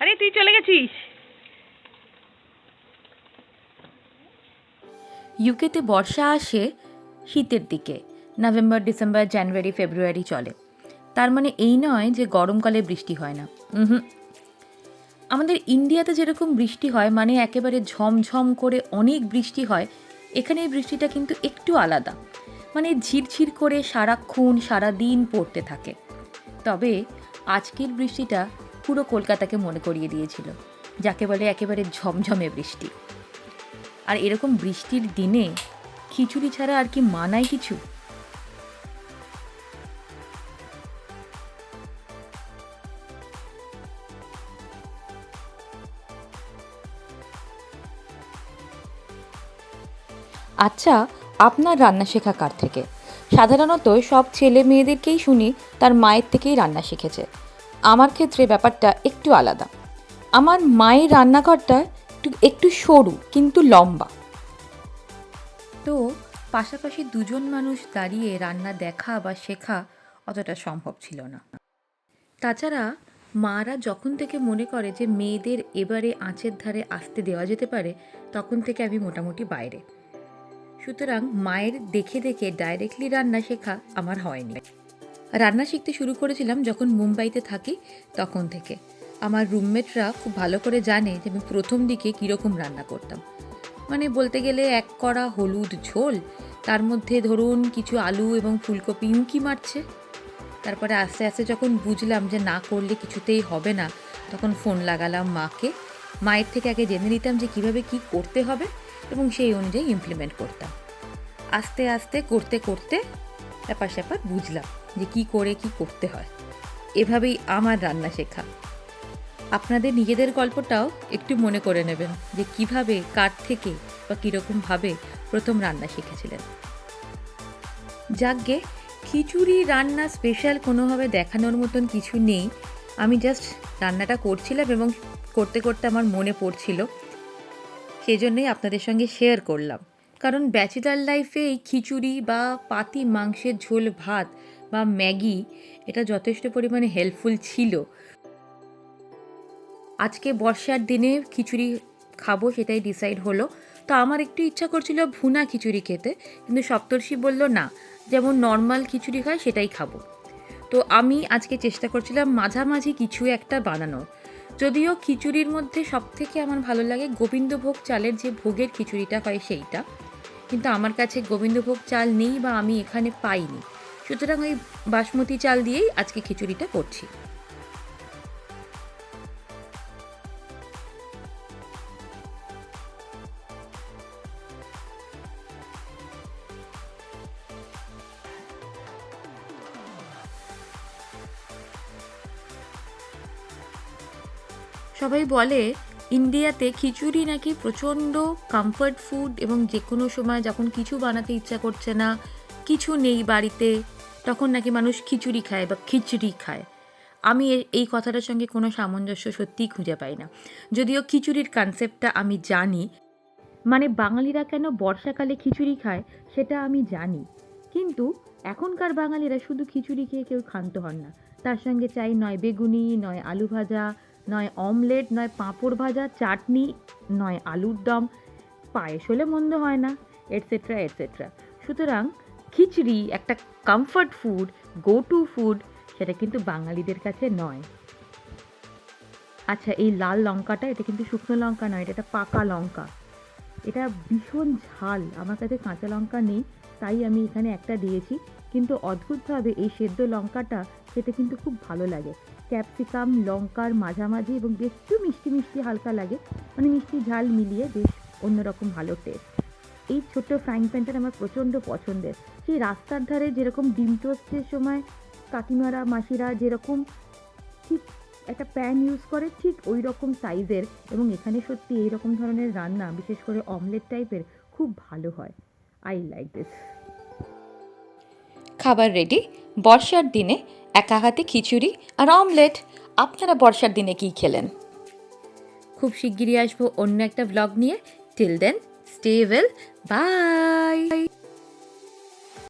আরে, তুই চলে গেছিস? ইউকেতে বর্ষা আসে শীতের দিকে। নভেম্বর ডিসেম্বর জানুয়ারি ফেব্রুয়ারি চলে। তার মানে এই নয় যে গরমকালে বৃষ্টি হয় না। হুম আমাদের ইন্ডিয়াতে যেরকম বৃষ্টি হয় মানে একেবারে ঝমঝম করে অনেক বৃষ্টি হয়, এখানে এই বৃষ্টিটা কিন্তু একটু আলাদা। মানে ঝিরঝির করে সারাক্ষণ, সারাদিন পড়তে থাকে। তবে আজকের বৃষ্টিটা পুরো কলকাতাকে মনে করিয়ে দিয়েছিল, যাকে বলে একেবারে ঝমঝমে বৃষ্টি। আর এরকম বৃষ্টির দিনে খিচুড়ি ছাড়া আর কি মানায় কিছু? আচ্ছা আপনার রান্না শেখা কার থেকে? সাধারণত সব ছেলে মেয়েদেরকেই শুনি তার মায়ের থেকেই রান্না শিখেছে। আমার ক্ষেত্রে ব্যাপারটা একটু আলাদা। আমার মায়ের রান্নাঘরটা একটু একটু সরু, কিন্তু লম্বা। তো পাশাপাশি দুজন মানুষ দাঁড়িয়ে রান্না দেখা বা শেখা অতটা সম্ভব ছিল না। তাছাড়া মারা যখন থেকে মনে করে যে মেয়েদের এবারে আঁচের ধারে আসতে দেওয়া যেতে পারে, তখন থেকে আমি মোটামুটি বাইরে। সুতরাং মায়ের দেখে দেখে ডাইরেক্টলি রান্না শেখা আমার হয়নি। রান্না শিখতে শুরু করেছিলাম যখন মুম্বাইতে থাকি তখন থেকে। আমার রুমমেটরা খুব ভালো করে জানে যে আমি প্রথম দিকে কীরকম রান্না করতাম। মানে বলতে গেলে এক কড়া হলুদ ঝোল, তার মধ্যে ধরুন কিছু আলু এবং ফুলকপি উঁকি মারছে। তারপরে আস্তে আস্তে যখন বুঝলাম যে না করলে কিছুতেই হবে না, তখন ফোন লাগালাম মাকে। মায়ের থেকে আগে জেনে নিতাম যে কীভাবে কি করতে হবে এবং সেই অনুযায়ী ইমপ্লিমেন্ট করতাম। আস্তে আস্তে করতে করতে ব্যাপার স্যাপার বুঝলাম যে কি করে কি করতে হয়। এভাবেই আমার রান্না শেখা। আপনাদের নিজেদের গল্পটাও একটু মনে করে নেবেন যে কীভাবে, কার থেকে বা কীরকমভাবে প্রথম রান্না শিখেছিলেন। যাকগে, খিচুড়ি রান্না স্পেশাল কোনোভাবে দেখানোর মতন কিছু নেই। আমি জাস্ট রান্নাটা করছিলাম এবং করতে করতে আমার মনে পড়ছিল। সেজন্যই আপনাদের সঙ্গে শেয়ার করলাম। কারণ ব্যাচেলার লাইফে এই খিচুড়ি বা পাতি, মাংসের ঝোল, ভাত বা ম্যাগি, এটা যথেষ্ট পরিমাণে হেল্পফুল ছিল। আজকে বর্ষার দিনে খিচুড়ি খাব সেটাই ডিসাইড হলো। তো আমার একটু ইচ্ছা করছিল ভুনা খিচুড়ি খেতে, কিন্তু সপ্তর্ষি বলল না, যেমন নর্মাল খিচুড়ি হয় সেটাই খাব। তো আমি আজকে চেষ্টা করছিলাম মাঝামাঝি কিছু একটা বানানোর। যদিও খিচুড়ির মধ্যে সবথেকে আমার ভালো লাগে গোবিন্দভোগ চালের যে ভোগের খিচুড়িটা হয় সেইটা। কিন্তু আমার কাছে গোবিন্দভোগ চাল নেই বা আমি এখানে পাইনি। সুতরাং ওই বাসমতি চাল দিয়েই আজকে খিচুড়িটা করছি। সবাই বলে ইন্ডিয়াতে খিচুড়ি নাকি প্রচণ্ড কমফর্ট ফুড এবং যে কোনো সময় যখন কিছু বানাতে ইচ্ছা করছে না, কিছু নেই বাড়িতে, তখন নাকি মানুষ খিচুড়ি খায় বা খিচুড়ি খায়। আমি এই কথাটার সঙ্গে কোনো সামঞ্জস্য সত্যিই খুঁজে পাই না। যদিও খিচুড়ির কনসেপ্টটা আমি জানি মানে বাঙালিরা কেন বর্ষাকালে খিচুড়ি খায় সেটা আমি জানি। কিন্তু এখনকার বাঙালিরা শুধু খিচুড়ি খেয়ে কেউ ক্ষান্ত হন না। তার সঙ্গে চাই নয় বেগুনি, নয় আলু ভাজা নয় অমলেট, নয় পাঁপড় ভাজা, চাটনি, নয় আলুর দম। পায়েস হলে মন্দ হয় না এটসেট্রা এটসেট্রা সুতরাং খিচড়ি একটা comfort food go to food সেটা কিন্তু বাঙালিদের কাছে নয়। আচ্ছা এই লাল লঙ্কাটা, এটা কিন্তু শুকনো লঙ্কা নয়, এটা একটা পাকা লঙ্কা। এটা ভীষণ ঝাল, আমার কাছে কাঁচা লঙ্কা নেই, তাই আমি এখানে একটা দিয়েছি। কিন্তু অদ্ভুতভাবে এই সেদ্ধ লঙ্কাটা খেতে কিন্তু খুব ভালো লাগে। ক্যাপসিকাম, লঙ্কার মাঝামাঝি এবং একটু মিষ্টি মিষ্টি হালকা লাগে। মানে মিষ্টি ঝাল মিলিয়ে বেশ অন্যরকম ভালো টেস্ট এই ছোট্ট ফ্রাইং প্যানটা আমার প্রচণ্ড পছন্দের। সেই রাস্তার ধারে যেরকম ডিম টোস্টের সময় কাকিমারা, মাসিরা যেরকম ঠিক একটা প্যান ইউজ করে, ঠিক ওই রকম সাইজের এবং এখানে সত্যি এই রকম ধরনের রান্না, বিশেষ করে অমলেট টাইপের খুব ভালো হয়। আই লাইক দিস খাবার রেডি বর্ষার দিনে একা হাতে খিচুড়ি আর অমলেট। আপনারা বর্ষার দিনে কি খেলেন? খুব শিগগিরই আসব অন্য একটা ব্লগ নিয়ে। Till then stay well bye